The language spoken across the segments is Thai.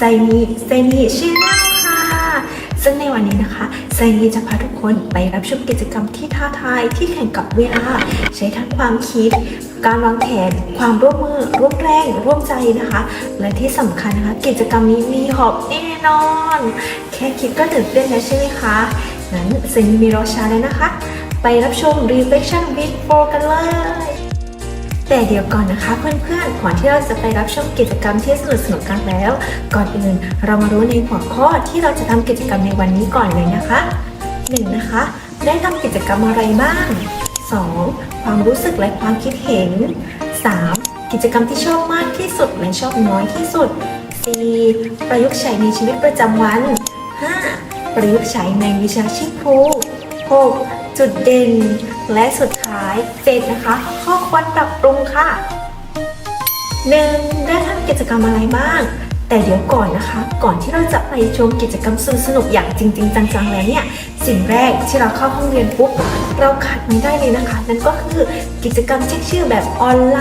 ไซนีไซนีชื่อแนลค่ะ ซึ่งในวันนี้นะคะไซนีจะพาทุกคนไปรับชมกิจกรรมที่ท้าทายที่แข่งกับเวลา ใช้ทั้งความคิด การวางแผน ความร่วมมือ ร่วมแรง ร่วมใจนะคะ และที่สำคัญนะคะ กิจกรรมนี้มีหอบแน่นอน แค่คิดก็ตื่นเต้นแล้วใช่ไหมคะงั้นไซนีมีรอช้าเลยนะคะ ไปรับชม Reflection with 4กันเลย แต่เดี๋ยวก่อนนะคะเพื่อนๆ ก่อนที่เราจะไปรับชมกิจกรรมที่สนุกสนุกๆกันแล้ว ก่อนอื่นเรามารู้ในหัวข้อที่เราจะทำกิจกรรมในวันนี้ก่อนเลยนะคะ 1. นะคะ ได้ทำกิจกรรมอะไรบ้าง 2. ความรู้สึกและความคิดเห็น 3. กิจกรรมที่ชอบมากที่สุดและชอบน้อยที่สุด 4. ประยุกต์ใช้ในชีวิตประจำวัน 5. ประยุกต์ใช้ในวิชาชีพครู 6. จุดเด่น และสุด ท้าย7นะคะ ข้อควรปรับปรุงค่ะ 1. ได้ทำกิจกรรมอะไรบ้าง แต่เดี๋ยวก่อนนะคะ ก่อนที่เราจะไปชมกิจกรรมสนุกๆอย่างจริง ๆ จังๆแล้วเนี่ย สิ่งแรกที่เราเข้าห้องเรียนปุ๊บเราขาดไม่ได้เลยนะคะ นั่นก็คือกิจกรรมเช็คชื่อแบบออนไล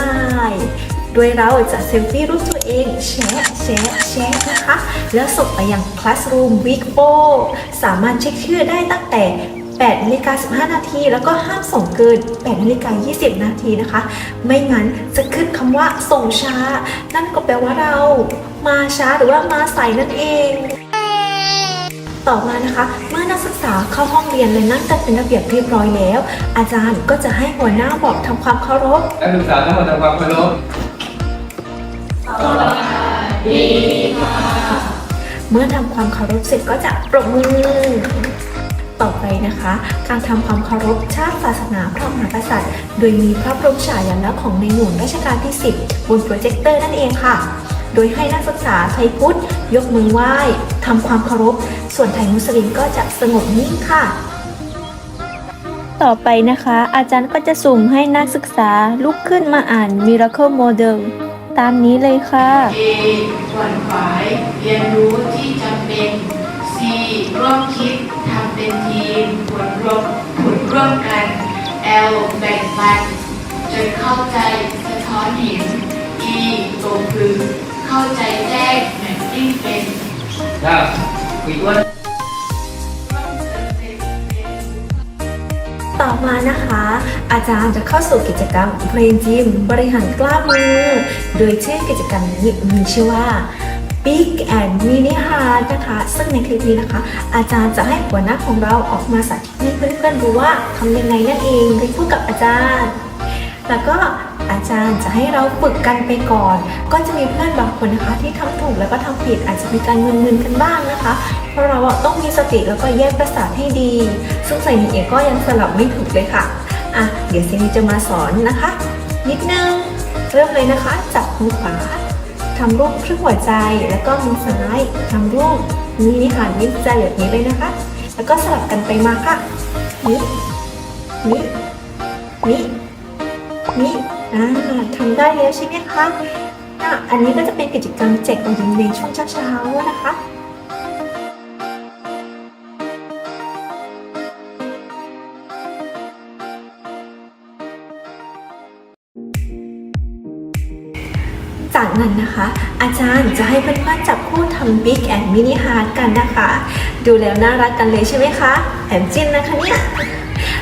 น์โดยเราจะเซลฟี่รูปตัวเองแชร์แชร์แชร์นะคะ แล้วส่งไปยัง Classroom Week 4สามารถเช็คชื่อได้ตั้งแต่ 8นาฬิกา15 นาที แล้วก็ห้ามส่งเกิน8นาฬิกา20 นาทีนะคะ ไม่งั้นจะขึ้นคำว่าส่งช้า นั่นก็แปลว่าเรามาช้าหรือว่ามาสายนั่นเองต่อมานะคะ เมื่อนักศึกษาเข้าห้องเรียนและนั่งกันเป็นระเบียบเรียบร้อยแล้ว อาจารย์ก็จะให้หัวหน้าบอกทำความเคารพนักศึกษาทั้งหมดทำความเคารพเมื่อทำความเคารพเสร็จก็จะปรบมือ ต่อไปนะคะ การทำความเคารพชาติศาสนาพระมหากษัตริย์ โดยมีพระบรมฉายาลักษณ์ของในหลวงรัชกาลที่ 10 บนโปรเจคเตอร์นั่นเองค่ะ โดยให้นักศึกษาไทยพุทธ ยกมือไหว้ทำความเคารพ ส่วนไทยมุสลิมก็จะสงบนิ่งค่ะต่อไปนะคะ อาจารย์ก็จะสุ่มให้นักศึกษาลุกขึ้นมาอ่าน Miracle Model ตามนี้เลยค่ะ A ขวนขวาย เรียนรู้ที่จำเป็น C ร่วมคิดทำเป็นทีมผลรวมผลร่วมกัน L แบ่งปันจนเข้าใจสะท้อนเห็น E ตรงคือเข้าใจแจ้งเหมือนติ้งเป็นถ้าคุยอ้วนต่อมานะคะ อาจารย์จะเข้าสู่กิจกรรมเพลงจิมบริหารกล้ามมือโดยชื่อกิจกรรมนี้มีชื่อว่า Big and Mini Hard นะคะ ซึ่งในคลิปนี้นะคะ อาจารย์จะให้หัวหน้าของเราออกมาสาธิตให้เพื่อนๆดูว่าทำยังไงนั่นเองโดยพูดกับอาจารย์ แล้วก็อาจารย์จะให้เราฝึกกันไปก่อน ก็จะมีเพื่อนบางคนนะคะ ที่ทำถูกแล้วก็ทำผิดอาจจะมีการมึนๆกันบ้างนะคะ เพราะเราต้องมีสติแล้วก็แยกประสาทให้ดี ซึ่งใส่นี้เองก็ยังสลับไม่ถูกเลยค่ะ อะ เดี๋ยวเซนีจะมาสอนนะคะ นิดนึง เริ่มเลยนะคะ จับมือขวา ทำรูปครึ่งหัวใจ แล้วก็มือซ้ายทำรูปมินิหารมิตใจแบบนี้เลยนะคะ แล้วก็สลับกันไปมาค่ะนี้นี้นี้นี้อ่าทำได้แล้วใช่ไหมคะอะอันนี้ก็จะเป็นกิจกรรมแจกของยิงในช่วงเช้าๆนะคะ จากนั้นนะคะ อาจารย์จะให้เพื่อนๆจับคู่ทำ Big and Mini Heart กันนะคะ ดูแล้วน่ารักกันเลยใช่ไหมคะแอบจิ้นนะคะเนี่ย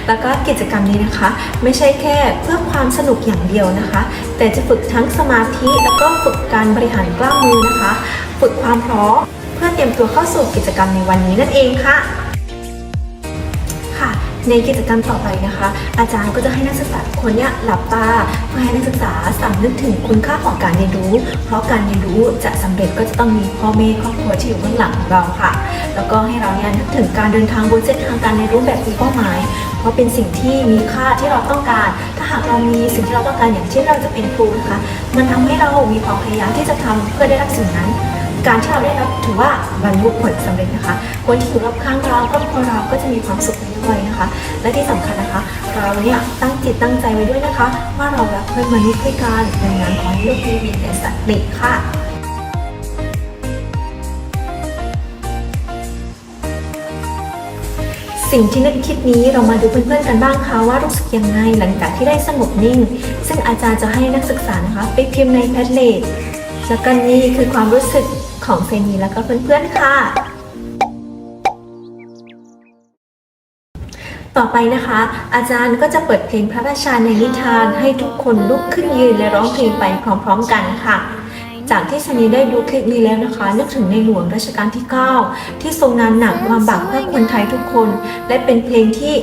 แล้วก็กิจกรรมนี้นะคะ ไม่ใช่แค่เพื่อความสนุกอย่างเดียวนะคะ แต่จะฝึกทั้งสมาธิแล้วก็ฝึกการบริหารกล้ามมือนะคะ ฝึกความพร้อมเพื่อเตรียมตัวเข้าสู่กิจกรรมในวันนี้นั่นเองค่ะ ในกิจกรรมต่อไปนะคะ อาจารย์ก็จะให้นักศึกษาคนเนี่ยหลับตาเพื่อให้นักศึกษาสำนึกถึงคุณค่าของการเรียนรู้ เพราะการเรียนรู้จะสำเร็จก็จะต้องมีพ่อแม่ครอบครัวที่อยู่เบื้องหลังของเราค่ะ แล้วก็ให้เราเนี่ยนึกถึงการเดินทางบนเส้นทางการเรียนรู้แบบมีเป้าหมาย เพราะเป็นสิ่งที่มีค่าที่เราต้องการ ถ้าหากเรามีสิ่งที่เราต้องการอย่างเช่นเราจะเป็นครูนะคะ มันทำให้เรามีความพยายามที่จะทำเพื่อได้รับสิ่งนั้นการที่เราได้รับถือว่าบรรลุผลสำเร็จนะคะ คนที่อยู่รอบข้างเราครอบครัวเราก็จะมีความสุข ด้วยนะคะ และที่สำคัญนะคะ เราเนี่ยตั้งจิตตั้งใจไว้ด้วยนะคะ ว่าเรารักเพื่อนมนุษย์ด้วยกันในงานของลูกมีวินแต่สติค่ะสิ่งที่นึกคิดนี้เรามาดูเพื่อนๆกันบ้างค่ะว่ารู้สึกยังไงหลังจากที่ได้สงบนิ่ง ซึ่งอาจารย์จะให้นักศึกษานะคะ ไปพิมพ์ในแพทเลตแล้วก็นี่คือความรู้สึกของเซนีแล้วก็เพื่อนๆค่ะ ต่อไปนะคะ อาจารย์ก็จะเปิดเพลงพระราชาในนิทานให้ทุกคนลุกขึ้นยืนและร้องเพลงไปพร้อมๆกันค่ะ จากที่ชนีได้ดูคลิปนี้แล้วนะคะ นึกถึงในหลวงรัชกาลที่ 9 ที่ทรงงานหนักลำบากเพื่อคนไทยทุกคน และเป็นเพลงที่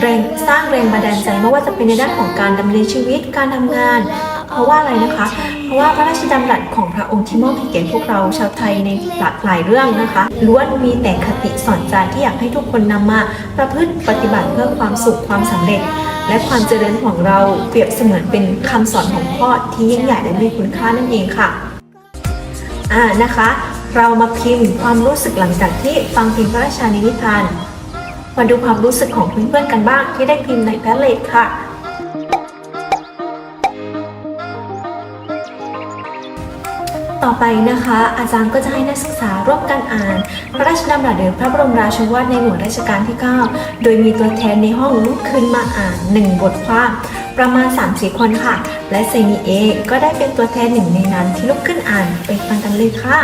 แรงสร้างแรงบันดาลใจไม่ว่าจะเป็นในด้านของการดำเนินชีวิตการทำงาน เพราะว่าอะไรนะคะ เพราะว่าพระราชดำรัสของพระองค์ที่มอบให้แก่พวกเราชาวไทยในหลากหลายเรื่องนะคะล้วนมีแต่คติสอนใจที่อยากให้ทุกคนนำมาประพฤติปฏิบัติเพื่อความสุขความสำเร็จ และความเจริญของเราเปรียบเสมือนเป็นคำสอนของพ่อที่ยิ่งใหญ่และมีคุณค่านั่นเองค่ะอ่านะคะ เรามาพิมพ์ความรู้สึกหลังจากที่ฟังเพลงพระราชานิทานมาดูความรู้สึกของเพื่อนๆกันบ้างที่ได้พิมพ์ในแพลเลตค่ะ ต่อไปนะคะ อาจารย์ก็จะให้นักศึกษาร่วมกันอ่าน พระราชดำรัสหรือพระบรมราชวาทในหลวงรัชกาลที่ 9 โดยมีตัวแทนในห้องลุกขึ้นมาอ่าน 1 บทความประมาณ3-4คนค่ะ และเซนีเอก็ได้เป็นตัวแทนหนึ่งในนั้นที่ลุกขึ้นอ่านไปฟังกันเลยค่ะ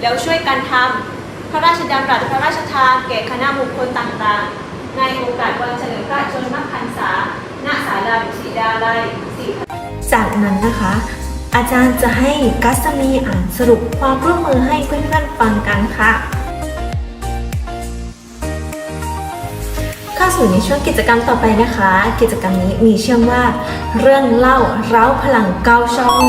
แล้วช่วยกันทำพระราชดำรัสพระราชทานแก่คณะบุคคลต่างๆ ในโอกาสวันเฉลิมพระชนมพรรษาณศาลาดุสิตาลัยจากนั้นนะคะ อาจารย์จะให้กัสมีอ่านสรุปความร่วมมือให้เพื่อนๆฟังกันค่ะเข้าสู่ในช่วงกิจกรรมต่อไปนะคะ กิจกรรมนี้มีชื่อว่า เรื่องเล่าเร้าพลังเก้าช่อง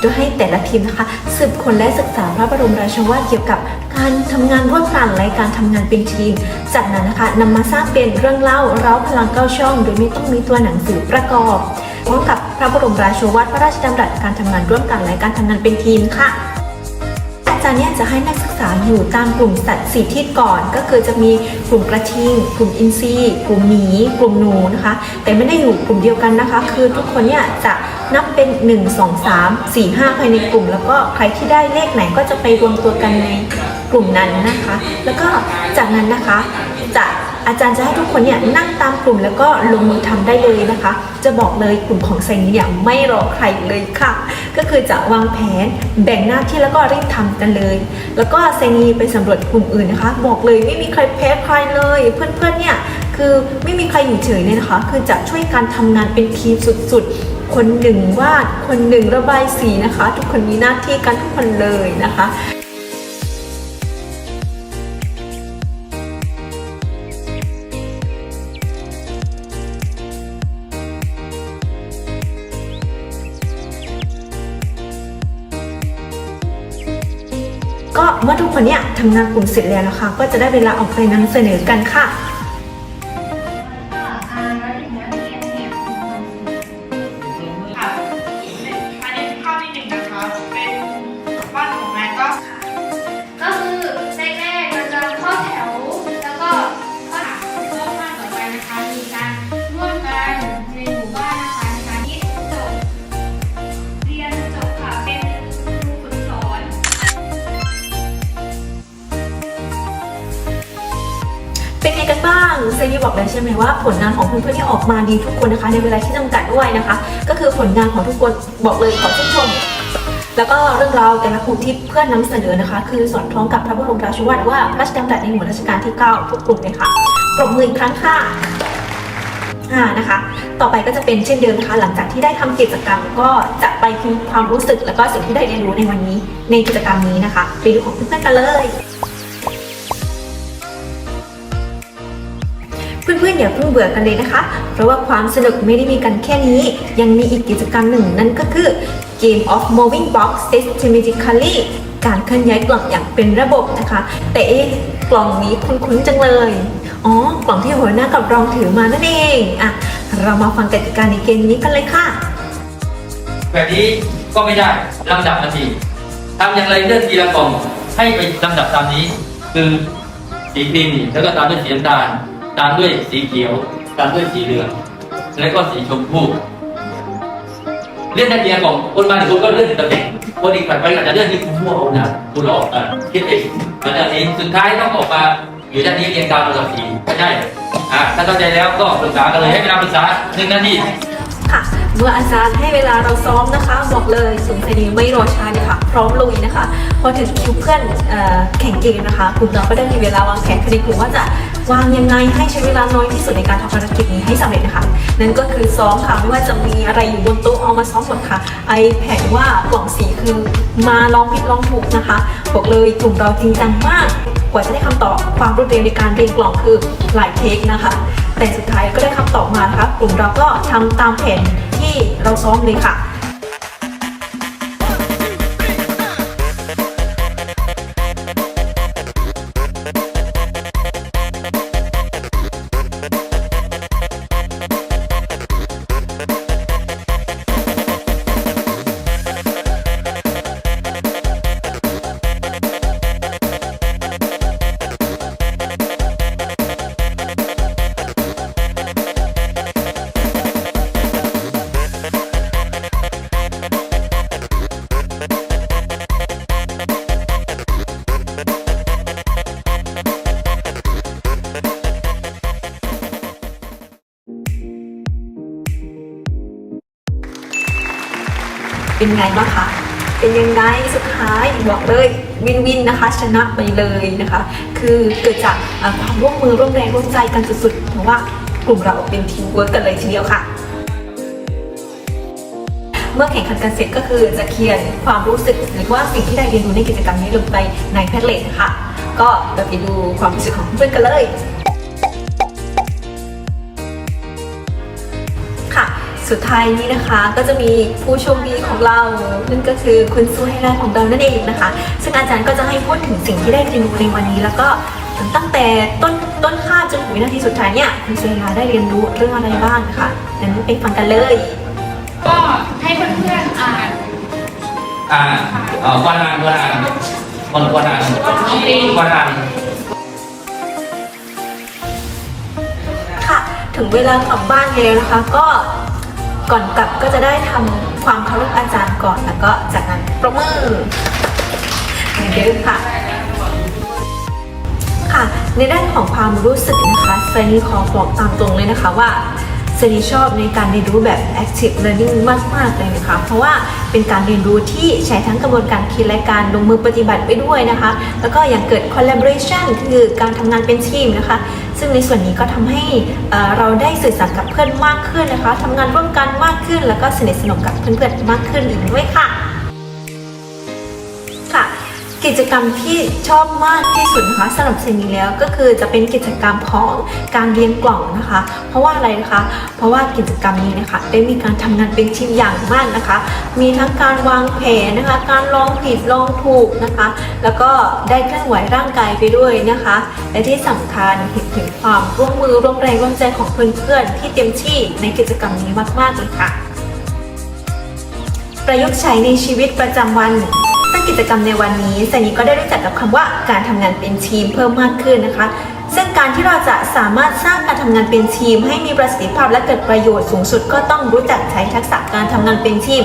โดยให้แต่ละทีมนะคะสืบคนและศึกษาพระบรมราชวาทเกี่ยวกับการทำงานร่วมกันและการทำงานเป็นทีม จากนั้นนะคะนำมาสร้างเป็นเรื่องเล่าเร้าพลังเก้าช่อง โดยไม่ต้องมีตัวหนังสือประกอบ ร้อมกับพระบรมราโชวาทพระราชดำรัสการทำงานร่วมกันและการทำงานเป็นทีมค่ะ อาจารย์เนี่ยจะให้นักศึกษาอยู่ตามกลุ่มสัตว์สีทิศก่อน ก็คือจะมีกลุ่มกระทิง กลุ่มอินทรีกลุ่มหมีกลุ่มหนูนะคะ แต่ไม่ได้อยู่กลุ่มเดียวกันนะคะ คือทุกคนเนี่ยจะนับเป็น 1 2 3 4 5ภายในกลุ่ม แล้วก็ใครที่ได้เลขไหนก็จะไปรวมตัวกันในกลุ่มนั้นนะคะ แล้วก็จากนั้นนะคะจะ อาจารย์จะให้ทุกคนเนี่ยนั่งตามกลุ่มแล้วก็ลงมือทำได้เลยนะคะ จะบอกเลยกลุ่มของไซนี้เนี่ยไม่รอใครเลยค่ะ ก็คือจะวางแผนแบ่งหน้าที่แล้วก็รีบทำกันเลย แล้วก็ไซนีไปสำรวจกลุ่มอื่นนะคะ บอกเลยไม่มีใครแพ้ใครเลย เพื่อนๆเนี่ยคือไม่มีใครอยู่เฉยเลยนะคะ คือจะช่วยกันทำงานเป็นทีมสุดๆ คนหนึ่งวาดคนหนึ่งระบายสีนะคะ ทุกคนมีหน้าที่กันทุกคนเลยนะคะ ทำงานกลุ่มเสร็จแล้วนะคะ ก็จะได้เวลาออกไปนำเสนอกันค่ะค่ะ บ้างเซนีบอกแล้วใช่ไหมว่าผลงานของเพื่อนๆที่ออกมาดีทุกคนนะคะในเวลาที่จำกัดด้วยนะคะ ก็คือผลงานของทุกคนบอกเลยขอชื่นชมแล้วก็เรื่องราวแต่ละกลุ่มที่เพื่อนนำเสนอนะคะ คือสอดคล้องกับพระบรมราชวาทว่าพระราชดำรัสในหลวงรัชกาลที่ 9 ทุกกลุ่มเลยค่ะปรบมืออีกครั้งค่ะอ่านะคะ ต่อไปก็จะเป็นเช่นเดิมนะคะ หลังจากที่ได้ทำกิจกรรมก็จะไปพิมพ์ความรู้สึก แล้วก็สิ่งที่ได้เรียนรู้ในวันนี้ ในกิจกรรมนี้นะคะ ไปดูของเพื่อนๆกันเลย เพื่อนๆอย่าเพิ่งเบื่อกันเลยนะคะ เพราะว่าความสนุกไม่ได้มีกันแค่นี้ ยังมีอีกกิจกรรมหนึ่งนั่นก็คือ Game of Moving Box Systematically การเคลื่อนย้ายกล่องอย่างเป็นระบบนะคะ แต่เอ๊ะกล่องนี้คุ้นๆจังเลย อ๋อ กล่องที่หัวหน้ากับรองถือมานั่นเองอะเรามาฟังกติกาในเกมนี้กันเลยค่ะ แบบนี้ก็ไม่ได้ลำดับนาทีทำอย่างไรเลือกทีละกล่องให้ไปลำดับตามนี้ คือสีพิมพ์แล้วก็ตามด้วยสีน้ำตาล ตามด้วยสีเขียว ตามด้วยสีเหลือง แล้วก็สีชมพูเลื่อนได้ทีละกล่องคนมาถึงคนก็เลื่อนถึงตำแหน่งคนอีกฝ่ายไปอาจจะเลื่อนที่คุณมั่วเอานะคุณออกอะคิดเองมาด้านนี้สุดท้ายต้องออกมาอยู่ด้านนี้เรียงตามลำดับสีไม่ใช่อ่าถ้าเข้าใจแล้วก็ปรึกษากันเลยให้เวลาปรึกษาหนึ่งนาทีค่ะเมื่ออาจารย์ให้เวลาเราซ้อมนะคะ บอกเลยสุนทรีไม่รอช้าเลยค่ะ พร้อมลุยนะคะ พอถึงคิวเพื่อนอแข่งเกมนะคะกลุ่มเราก็ได้มีเวลาวางแผนภายในกลุ่มว่าจะ วางยังไงให้ใช้เวลาน้อยที่สุดในการทำภารกิจนี้ให้สำเร็จนะคะ นั่นก็คือซ้อมค่ะไม่ว่าจะมีอะไรอยู่บนโต๊ะเอามาซ้อมหมดค่ะ iPad ว่ากล่องสีคือมาลองผิดลองถูกนะคะ บอกเลยกลุ่มเราจริงจังมาก กว่าจะได้คำตอบความรวดเร็วในการเรียงกล่องคือหลายเทคนะคะ แต่สุดท้ายก็ได้คำตอบมานะคะกลุ่มเราก็ทำตามแผนที่เราซ้อมเลยค่ะ สุดท้ายบอกเลยวินวินนะคะ ชนะไปเลยนะคะ คือเกิดจากความร่วมมือร่วมแรงร่วมใจกันสุดๆเพราะว่ากลุ่มเราเป็นทีมเวิร์กกันเลยทีเดียวค่ะเมื่อแข่งขันกันเสร็จก็คือจะเขียนความรู้สึกหรือว่าสิ่งที่ได้เรียนรู้ในกิจกรรมนี้ลงไปในแพทเลทค่ะ ก็เราไปดูความรู้สึกของเพื่อนกันเลย สุดท้ายนี้นะคะก็จะมีผู้โชคดีของเรา นั่นก็คือคุณซูไฮไลท์ของเรานั่นเองนะคะ ซึ่งอาจารย์ก็จะให้พูดถึงสิ่งที่ได้เรียนรู้ในวันนี้แล้วก็ตั้งแต่ต้นต้นข้ามจนถึงวินาทีสุดท้ายเนี่ยคุณซูไฮไลท์ได้เรียนรู้เรื่องอะไรบ้างนะคะงั้นไปฟังกันเลย ก็ให้เพื่อนๆอ่านอ่าเอ่อวันอ่านวันอ่านวันวันอ่านวันอ่านค่ะ ถึงเวลากลับบ้านแล้วนะคะ ก็ ก่อนกลับก็จะได้ทำความเคารพอาจารย์ก่อน แล้วก็จากนั้นประมือเดือนเดิมค่ะ ค่ะ ในด้านของความรู้สึกนะคะเซนีขอบอกตามตรงเลยนะคะว่า ซนีชอบในการเรียนรู้แบบ active learning มาก ๆ เลยนะคะ เพราะว่าเป็นการเรียนรู้ที่ใช้ทั้งกระบวนการคิดและการลงมือปฏิบัติไปด้วยนะคะ แล้วก็ยังเกิด collaboration คือการทำงานเป็นทีมนะคะ ซึ่งในส่วนนี้ก็ทำให้เราได้สื่อสารกับเพื่อนมากขึ้นนะคะทำงานร่วมกันมากขึ้น แล้วก็สนิทสนมกับเพื่อนๆมากขึ้นอีกด้วยค่ะ กิจกรรมที่ชอบมากที่สุดนะคะสำหรับเซนีแล้วก็คือจะเป็นกิจกรรมของการเรียนกล่องนะคะ เพราะว่าอะไรนะคะ เพราะว่ากิจกรรมนี้นะคะได้มีการทำงานเป็นทีมอย่างมากนะคะ มีทั้งการวางแผนนะคะ การลองผิดลองถูกนะคะ แล้วก็ได้เคลื่อนไหวร่างกายไปด้วยนะคะ และที่สำคัญเห็นถึงความร่วมมือร่วมแรงร่วมใจของเพื่อนๆที่เต็มที่ในกิจกรรมนี้มากๆเลยค่ะ ประยุกต์ใช้ในชีวิตประจำวัน กิจกรรมในวันนี้แซนีก็ได้รู้จักกับคำว่าการทำงานเป็นทีมเพิ่มมากขึ้นนะคะ ซึ่งการที่เราจะสามารถสร้างการทำงานเป็นทีม ให้มีประสิทธิภาพและเกิดประโยชน์สูงสุดก็ต้องรู้จักใช้ทักษะการทำงานเป็นทีม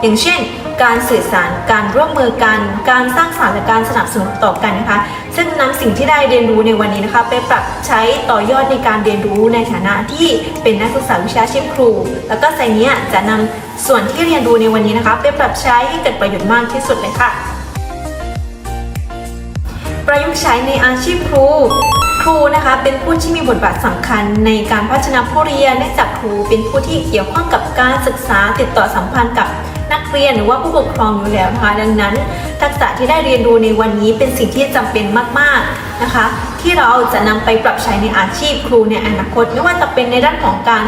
อย่างเช่น การสื่อสาร การร่วมมือกัน การสร้างสรรค์และการสนับสนุนต่อกันนะคะ ซึ่งนำสิ่งที่ได้เรียนรู้ในวันนี้นะคะ ไปปรับใช้ต่อยอดในการเรียนรู้ในฐานะที่เป็นนักศึกษาวิชาชีพครู แล้วก็ไซเนี้ยจะนำส่วนที่เรียนรู้ในวันนี้นะคะ ไปปรับใช้ให้เกิดประโยชน์มากที่สุดเลยค่ะ ประยุกต์ใช้ในอาชีพครูครูนะคะเป็นผู้ที่มีบทบาทสำคัญในการพัฒนาผู้เรียนเนื่องจากครูเป็นผู้ที่เกี่ยวข้องกับการศึกษาติดต่อสัมพันธ์กับ เรียนหรือว่าผู้ปกครองอยู่แล้วนะคะดังนั้น ทักษะที่ได้เรียนรู้ในวันนี้เป็นสิ่งที่จำเป็นมากๆนะคะ ที่เราจะนำไปปรับใช้ในอาชีพครูในอนาคต ไม่ว่าจะเป็นในด้านของการ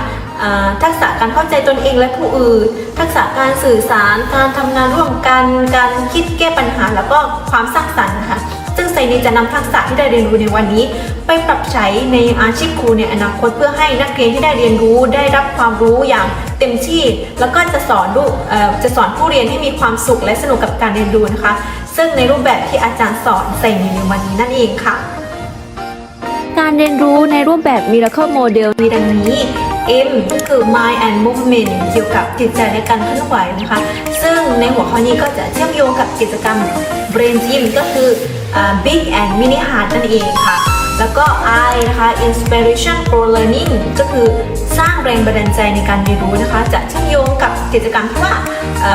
ทักษะการเข้าใจตนเองและผู้อื่น ทักษะการสื่อสาร การทำงานร่วมกัน การคิดแก้ปัญหา แล้วก็ความสร้างสรรค์นะคะ ซึ่งไซนีจะนำทักษะที่ได้เรียนรู้ในวันนี้ ไปปรับใช้ในอาชีพครูในอนาคตเพื่อให้นักเรียนที่ได้เรียนรู้ได้รับความรู้อย่างเต็มที่ แล้วก็จะสอนลูกจะสอนผู้เรียนให้มีความสุขและสนุกกับการเรียนรู้นะคะ ซึ่งในรูปแบบที่อาจารย์สอนไซนีในวันนี้นั่นเองค่ะ การเรียนรู้ในรูปแบบ Miracle Model มีดังนี้ M ก็คือ Mind and Movement เกี่ยวกับจิตใจและการเคลื่อนไหวนะคะ ซึ่งในหัวข้อนี้ก็จะเชื่อมโยงกับกิจกรรม Brain Gym ก็คือ Big and Mini Heart นั่นเองค่ะ แล้วก็ I นะคะ inspiration for learning ก็คือสร้างแรงบันดาลใจในการเรียนรู้นะคะ จะเชื่อมโยงกับกิจกรรมที่ว่า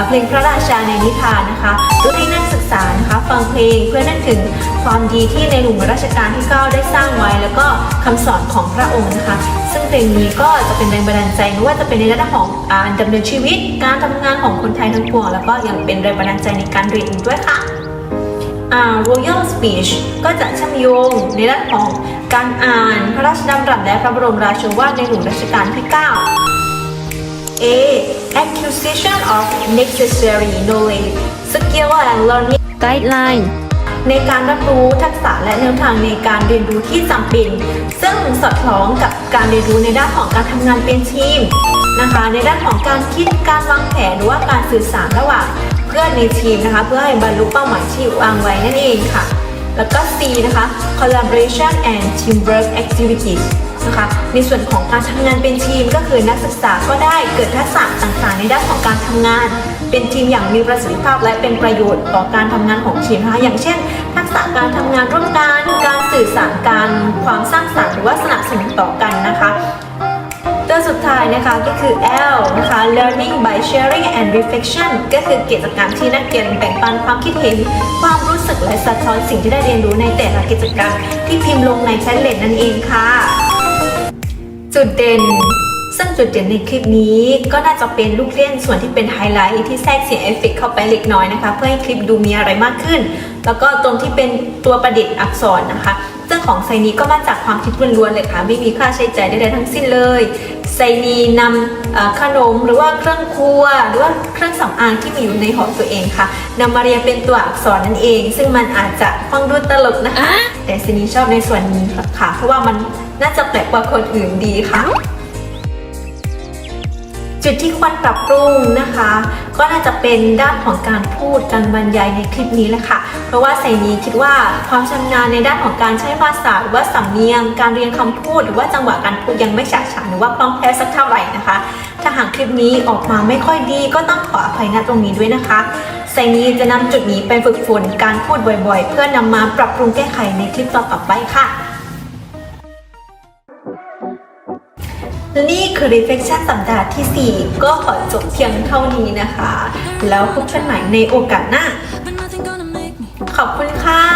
เพลงพระราชาในนิทานนะคะโดยให้นักศึกษานะคะฟังเพลงเพื่อนึกถึงความดีที่ในหลวงรัชกาลที่ 9 ได้สร้างไว้ แล้วก็คำสอนของพระองค์นะคะ ซึ่งเพลงนี้ก็จะเป็นแรงบันดาลใจไม่ว่าจะเป็นในด้านของการดำเนินชีวิต การทำงานของคนไทยทั้งปวงแล้วก็ยังเป็นแรงบันดาลใจในการเรียนอีกด้วยค่ะ Royal Speech ก็จะเชื่อมโยงในด้านของการอ่านพระราชดำรัสและพระบรมราโชวาทในหลวงรัชกาลที่ 9 A acquisition of necessary knowledge skill and learning guideline ในการรับรู้ทักษะและแนวทางในการเรียนรู้ที่จำเป็น ซึ่งสอดคล้องกับการเรียนรู้ในด้านของการทำงานเป็นทีมนะคะ ในด้านของการคิดการวางแผนหรือว่าการสื่อสารระหว่าง พื่อนในทีมนะคะ เพื่อให้บรรลุเป้าหมายที่วางไว้นั่นเองค่ะ แล้วก็ C นะคะ collaboration and teamwork activities นะคะในส่วนของการทำงานเป็นทีมก็คือนักศึกษาก็ได้เกิดทักษะต่างๆ ในด้านของการทำงาน เป็นทีมอย่างมีประสิทธิภาพและเป็นประโยชน์ต่อการทำงานของทีมนะคะอย่างเช่น ทักษะการทำงานร่วมกันการสื่อสารการความสร้างสรรค์หรือว่าสนับสนุนต่อกันนะคะ ตัวสุดท้ายนะคะก็คือ L นะคะ learning by sharing and reflection ก็คือกิจกรรมที่นักเรียนแบ่งปันความคิดเห็น ความรู้สึกและสะท้อนสิ่งที่ได้เรียนรู้ในแต่ละกิจกรรม ที่พิมพ์ลงในแพทเลตนั่นเองค่ะ จุดเด่นซึ่งจุดเด่นในคลิปนี้ก็น่าจะเป็นลูกเล่นส่วนที่เป็นไฮไลท์ที่แทรกเสียงเอฟเฟกต์เข้าไปเล็กน้อยนะคะ เพื่อให้คลิปดูมีอะไรมากขึ้น แล้วก็ตรงที่เป็นตัวประดิษฐ์อักษรนะคะ ซึ่งของไซนี้ก็มาจากความคิดล้วนๆเลยค่ะ ไม่มีค่าใช้จ่ายใดๆทั้งสิ้นเลยไซนีนำเอ่อขนมหรือว่าเครื่องครัว หรือว่าเครื่องสำอางที่มีอยู่ในหอตัวเองค่ะนำมาเรียงเป็นตัวอักษรนั่นเอง ซึ่งมันอาจจะฟังดูตลกนะคะ แต่ไซนีชอบในส่วนนี้ค่ะ เพราะว่ามันน่าจะแปลกกว่าคนอื่นดีค่ะ จุดที่ควรปรับปรุงนะคะ ก็น่าจะเป็นด้านของการพูดการบรรยายในคลิปนี้แหละค่ะ เพราะว่าใส่นี้คิดว่าความชำนาญในด้านของการใช้ภาษาหรือว่าสำเนียง การเรียนคำพูด หรือว่าจังหวะการพูดยังไม่ฉาดฉานหรือว่าคล่องแคล่วสักเท่าไหร่นะคะ ถ้าหากคลิปนี้ออกมาไม่ค่อยดี ก็ต้องขออภัยณตรงนี้ด้วยนะคะไซนี้จะนำจุดนี้ไปฝึกฝนการพูดบ่อยๆ เพื่อนำมาปรับปรุงแก้ไขในคลิปต่อไปค่ะ และนี่คือ reflection สัปดาห์ที่ 4 ก็ขอจบเพียงเท่านี้นะคะ แล้วพบกันใหม่ในโอกาสหน้า But nothing gonna make me ขอบคุณค่ะ